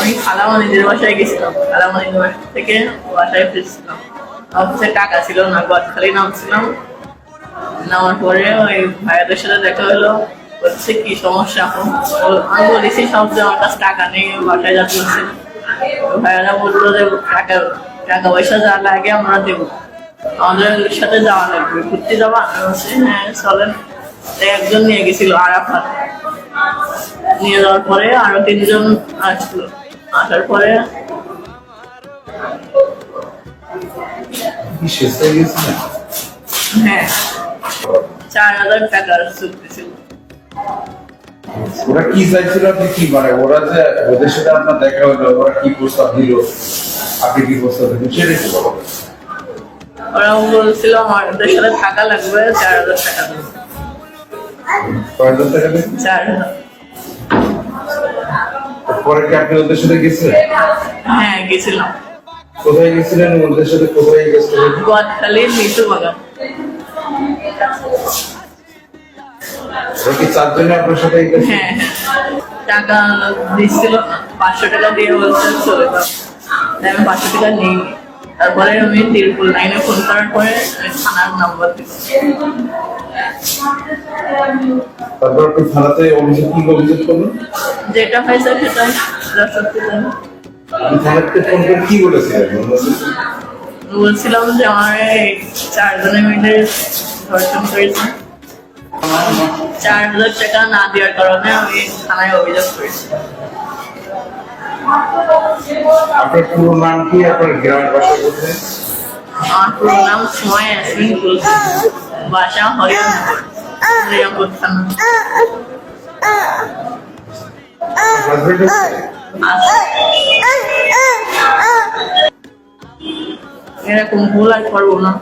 আমি খালামানিদের বাসায় গেছিলাম। খালামানিদের বাসা থেকে বাসায় ফিরছিলাম। অফিসে টাকা ছিল না গদখালি নামছিলাম। নামার পরে ওই ভাইয়াদের সাথে দেখা হলো, বলছে, কি সমস্যা? আমি বলেছি, সব যে আমার কাছে টাকা নেই, বাসায় যাচ্ছি ভাইয়ারা বলল যে, টাকা টাকা পয়সা যা লাগে আমরা দেবো। আমাদের সাথে যাওয়া লাগবে। ঘুরতে যাওয়া হ্যাঁ চলেন। একজন নিয়ে গেছিল আরাফাত। নিয়ে যাওয়ার পরে আরও তিনজন আসলো। আসার পরে হয়ে গেছে না? চার হাজার টাকার চুক্তি ছিল ওরা কি চাইছিল আপনি কি মানে ওরা যে ওদের সাথে আপনার দেখা হলো ওরা কি প্রস্তাব দিল? আপনি কি প্রস্তাব দিলেন? সেটা কি বলো ওরা বলছিল আমাদের সাথে থাকা লাগবে চার হাজার টাকা দেবে। কয় হাজার টাকা দেন চার হাজার। পরে কি আপনি ওদের সাথে গেছিলেন? হ্যাঁ গেছিলাম। কোথায় গেছিলেন ওদের সাথে কোথায় গেছিলেন? লিচু বাগান। ওরা কি চারজনে আপনার সাথে হ্যাঁ টাকা দিচ্ছিল পাঁচশো টাকা দিয়ে চলে যাও। আমি পাঁচশো টাকা নিই। তারপরে আমি তিরপুল লাইনে ফোন করার পরে থানার নাম্বার দিল তারপর থানাতে অভিযোগ কি অভিযোগ করলেন? যেটা হয়েছে সেটা সত্যি জানি কি বলেছিলেন? বলছিলাম যে আমার চারজনে মিলে ধর্ষণ করেছে। চার হাজার টাকা না দেওয়ার কারণে আমি থানায় অভিযোগ করেছি। আপনার পুরো নাম কি? আপনার গ্রামের বাসা কোথায়? আমার পুরো নাম সময় কুলসি বাসা হরিয়ানপুর হরিয়ানপুর থানা। এরকম ভুল আর করব না।